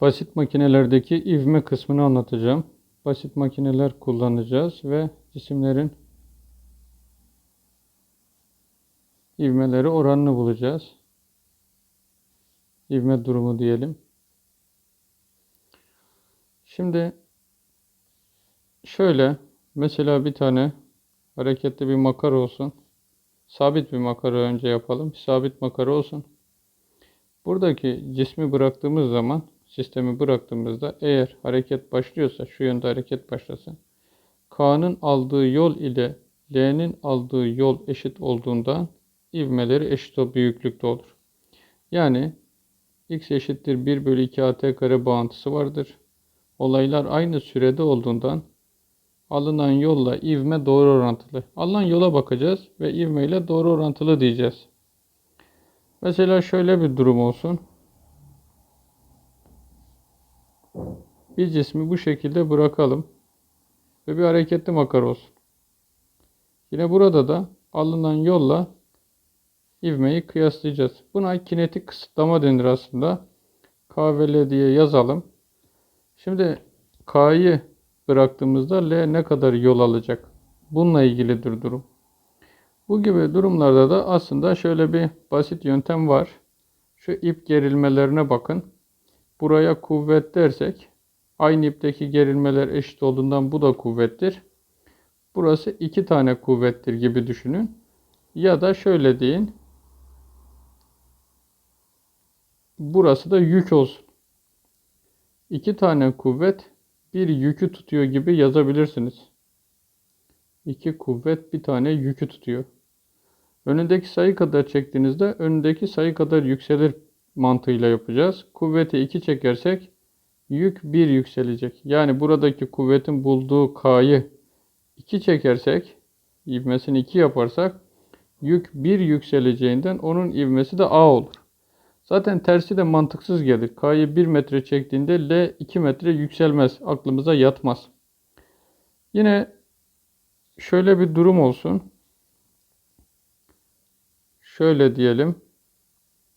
Basit makinelerdeki ivme kısmını anlatacağım. Basit makineler kullanacağız ve cisimlerin ivmeleri oranını bulacağız. İvme durumu diyelim. Şimdi şöyle mesela bir tane hareketli bir makara olsun. Sabit bir makara önce yapalım. Sabit makara olsun. Buradaki cismi bıraktığımız zaman, sistemi bıraktığımızda eğer hareket başlıyorsa, şu yönde hareket başlasın. K'nın aldığı yol ile L'nin aldığı yol eşit olduğundan ivmeleri eşit o büyüklükte olur. Yani x eşittir 1 bölü 2 at kare bağıntısı vardır. Olaylar aynı sürede olduğundan alınan yolla ivme doğru orantılı. Alınan yola bakacağız ve ivme ile doğru orantılı diyeceğiz. Mesela şöyle bir durum olsun. Bir cismi bu şekilde bırakalım. Ve bir hareketli makar olsun. Yine burada da alınan yolla ivmeyi kıyaslayacağız. Buna kinetik kısıtlama denir aslında. K ve L diye yazalım. Şimdi K'yı bıraktığımızda L ne kadar yol alacak? Bununla ilgilidir durum. Bu gibi durumlarda da aslında şöyle bir basit yöntem var. Şu ip gerilmelerine bakın. Buraya kuvvet dersek aynı ipteki gerilmeler eşit olduğundan bu da kuvvettir. Burası iki tane kuvvettir gibi düşünün. Ya da şöyle deyin. Burası da yük olsun. İki tane kuvvet bir yükü tutuyor gibi yazabilirsiniz. İki kuvvet bir tane yükü tutuyor. Önündeki sayı kadar çektiğinizde önündeki sayı kadar yükselir mantığıyla yapacağız. Kuvveti 2 çekersek yük 1 yükselecek. Yani buradaki kuvvetin bulduğu K'yı 2 çekersek ivmesini 2 yaparsak yük 1 yükseleceğinden onun ivmesi de A olur. Zaten tersi de mantıksız gelir. K'yı 1 metre çektiğinde L 2 metre yükselmez. Aklımıza yatmaz. Yine şöyle bir durum olsun. Şöyle diyelim.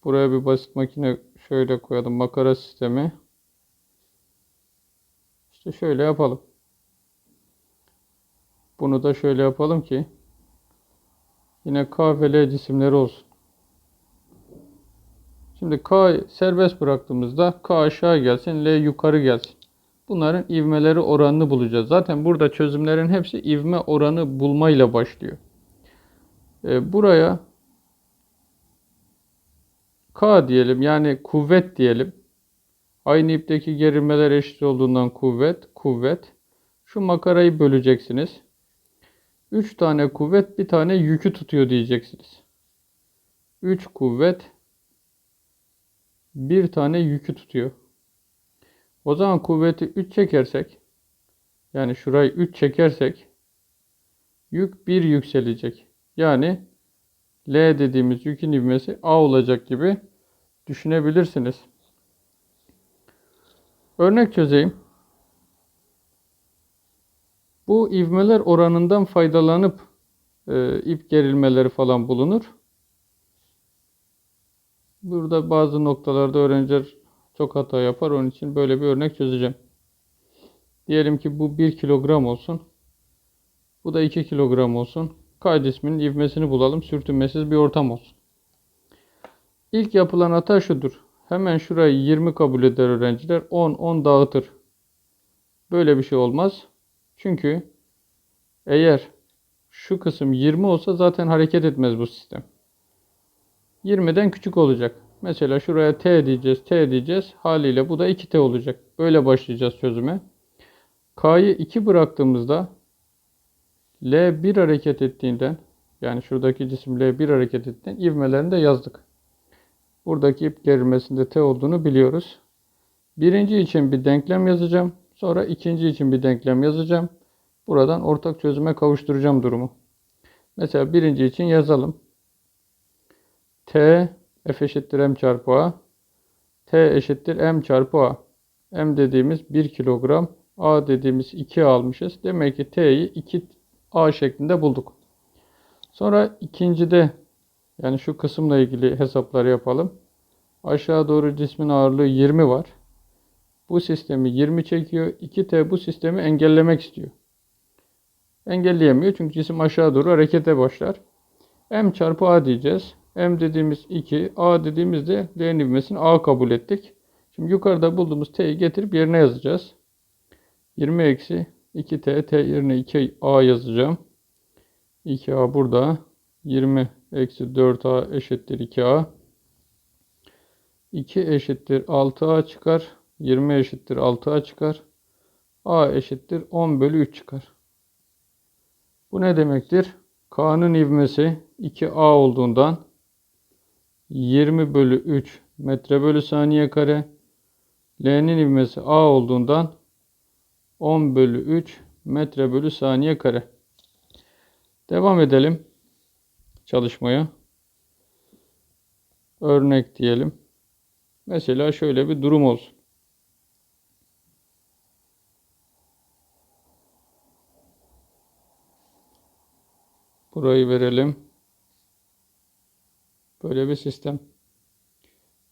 Buraya bir basit makine şöyle koyalım. Makara sistemi. İşte şöyle yapalım. Bunu da şöyle yapalım ki yine K ve L cisimleri olsun. Şimdi K serbest bıraktığımızda K aşağı gelsin, L yukarı gelsin. Bunların ivmeleri oranını bulacağız. Zaten burada çözümlerin hepsi ivme oranı bulmayla başlıyor. Ee, buraya K diyelim yani kuvvet diyelim. Aynı ipteki gerilmeler eşit olduğundan kuvvet, kuvvet. Şu makarayı böleceksiniz. 3 tane kuvvet bir tane yükü tutuyor diyeceksiniz. 3 kuvvet bir tane yükü tutuyor. O zaman kuvveti 3 çekersek yani şurayı 3 çekersek yük 1 yükselecek. Yani L dediğimiz yükün ivmesi A olacak gibi düşünebilirsiniz. Örnek çözeyim. Bu ivmeler oranından faydalanıp e, ip gerilmeleri falan bulunur. Burada bazı noktalarda öğrenciler çok hata yapar. Onun için böyle bir örnek çözeceğim. Diyelim ki bu 1 kilogram olsun. Bu da 2 kilogram olsun. K cisminin ivmesini bulalım. Sürtünmesiz bir ortam olsun. İlk yapılan hata şudur. Hemen şurayı 20 kabul eder öğrenciler. 10, 10 dağıtır. Böyle bir şey olmaz. Çünkü eğer şu kısım 20 olsa zaten hareket etmez bu sistem. 20'den küçük olacak. Mesela şuraya t diyeceğiz, t diyeceğiz. Haliyle bu da 2t olacak. Böyle başlayacağız çözüme. K'yı 2 bıraktığımızda L 1 hareket ettiğinden yani şuradaki cisim L 1 hareket ettiğinden ivmelerini de yazdık. Buradaki ip gerilmesinde T olduğunu biliyoruz. Birinci için bir denklem yazacağım. Sonra ikinci için bir denklem yazacağım. Buradan ortak çözüme kavuşturacağım durumu. Mesela birinci için yazalım. T F eşittir M çarpı A. T eşittir M çarpı A. M dediğimiz 1 kilogram. A dediğimiz 2 almışız. Demek ki T'yi 2A şeklinde bulduk. Sonra ikincide yani şu kısımla ilgili hesapları yapalım. Aşağı doğru cismin ağırlığı 20 var. bu sistemi 20 çekiyor. 2T bu sistemi engellemek istiyor. Engelleyemiyor çünkü cisim aşağı doğru harekete başlar. M çarpı A diyeceğiz. M dediğimiz 2, A dediğimizde L'nin ivmesini A kabul ettik. Şimdi yukarıda bulduğumuz T'yi getirip yerine yazacağız. 20 eksi 2T, T yerine 2A yazacağım. 2A burada. 20 eksi 4A eşittir 2A. 2 eşittir 6A çıkar. 20 eşittir 6A çıkar. A eşittir 10 bölü 3 çıkar. Bu ne demektir? K'nın ivmesi 2A olduğundan 20 bölü 3 metre bölü saniye kare. L'nin ivmesi A olduğundan 10 bölü 3 metre bölü saniye kare. Devam edelim çalışmaya. Örnek diyelim. Mesela şöyle bir durum olsun. Burayı verelim. Böyle bir sistem.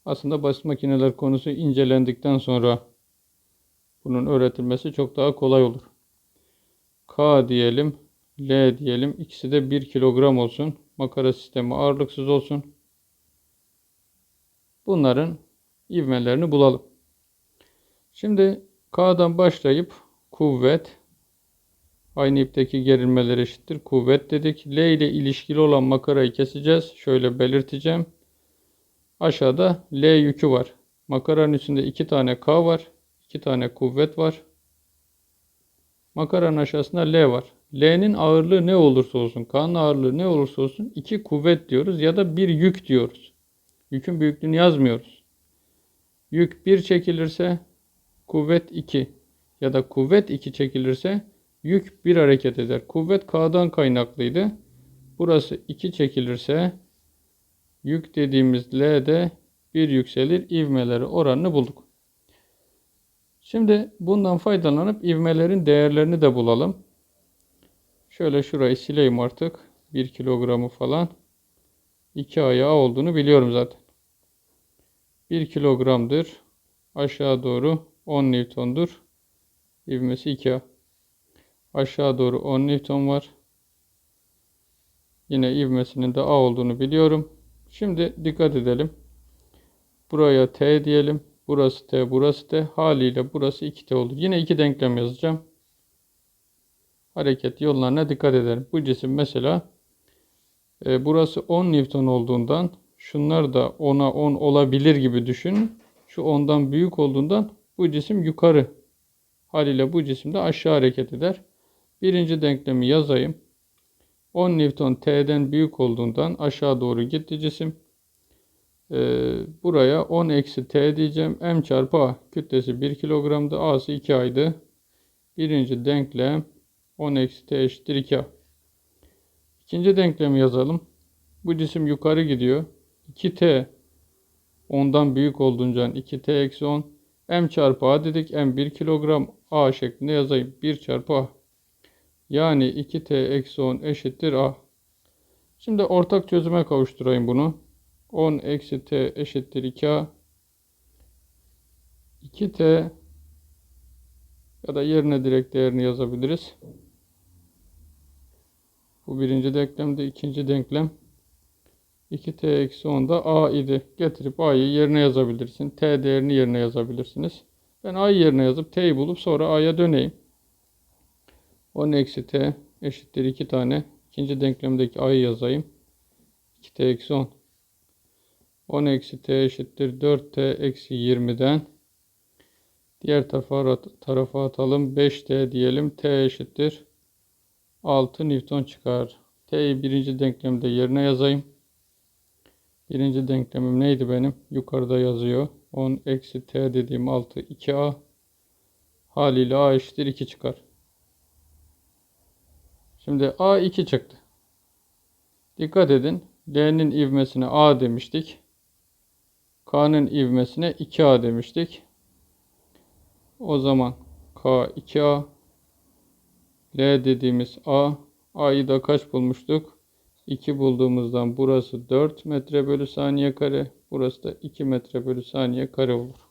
Aslında basit makineler konusu incelendikten sonra bunun öğretilmesi çok daha kolay olur. K diyelim, L diyelim. İkisi de 1 kilogram olsun. Makara sistemi ağırlıksız olsun. Bunların ivmelerini bulalım. Şimdi K'dan başlayıp kuvvet aynı ipteki gerilmeler eşittir. Kuvvet dedik. L ile ilişkili olan makarayı keseceğiz. Şöyle belirteceğim. Aşağıda L yükü var. Makaranın içinde iki tane K var. iki tane kuvvet var. Makaranın aşağısında L var. L'nin ağırlığı ne olursa olsun, K'nın ağırlığı ne olursa olsun iki kuvvet diyoruz ya da bir yük diyoruz. Yükün büyüklüğünü yazmıyoruz. Yük 1 çekilirse kuvvet 2 ya da kuvvet 2 çekilirse yük 1 hareket eder. Kuvvet K'dan kaynaklıydı. Burası 2 çekilirse yük dediğimiz L'de 1 yükselir. İvmeleri oranını bulduk. Şimdi bundan faydalanıp ivmelerin değerlerini de bulalım. Şöyle şurayı sileyim artık. 1 kilogramı falan. 2 ayağı olduğunu biliyorum zaten. 1 kilogramdır. Aşağı doğru 10 Newton'dur. İvmesi 2A. Aşağı doğru 10 Newton var. Yine ivmesinin de A olduğunu biliyorum. Şimdi dikkat edelim. Buraya T diyelim. Burası T, burası T. Haliyle burası 2T olur. Yine iki denklem yazacağım. Hareket yollarına dikkat edelim. Bu cisim mesela e, burası 10 Newton olduğundan şunlar da 10'a 10 olabilir gibi düşün. Şu 10'dan büyük olduğundan bu cisim yukarı. Haliyle bu cisim de aşağı hareket eder. Birinci denklemi yazayım. 10 Newton T'den büyük olduğundan aşağı doğru gitti cisim. Ee, buraya 10 eksi T diyeceğim. M çarpı A. Kütlesi 1 kilogramdı. A'sı 2 aydı. Birinci denklem 10 eksi T eşittir 2A. İkinci denklemi yazalım. Bu cisim yukarı gidiyor. 2T 10'dan büyük olduğunca 2T eksi 10. M çarpı A dedik. M 1 kilogram A şeklinde yazayım. 1 çarpı A. Yani 2T eksi 10 eşittir A. Şimdi ortak çözüme kavuşturayım bunu. 10 eksi T eşittir 2A. 2T ya da yerine direkt değerini yazabiliriz. Bu birinci denklemde ikinci denklem 2t eksi 10 da a idi. Getirip a'yı yerine yazabilirsin. t değerini yerine yazabilirsiniz. Ben a'yı yerine yazıp t'yi bulup sonra a'ya döneyim. 10 eksi t eşittir 2 tane. İkinci denklemdeki a'yı yazayım. 2t eksi 10. 10 eksi t eşittir 4t eksi 20'den. Diğer tarafa, tarafa atalım. 5t diyelim. t eşittir 6 Newton çıkar. T'yi birinci denklemde yerine yazayım. Birinci denklemim neydi benim? Yukarıda yazıyor. 10 eksi T dediğim 6 2A. Haliyle A eşittir 2 çıkar. Şimdi A 2 çıktı. Dikkat edin. L'nin ivmesine A demiştik. K'nın ivmesine 2A demiştik. O zaman K 2A L dediğimiz A. A'yı da kaç bulmuştuk? 2 bulduğumuzdan burası 4 metre bölü saniye kare. Burası da 2 metre bölü saniye kare olur.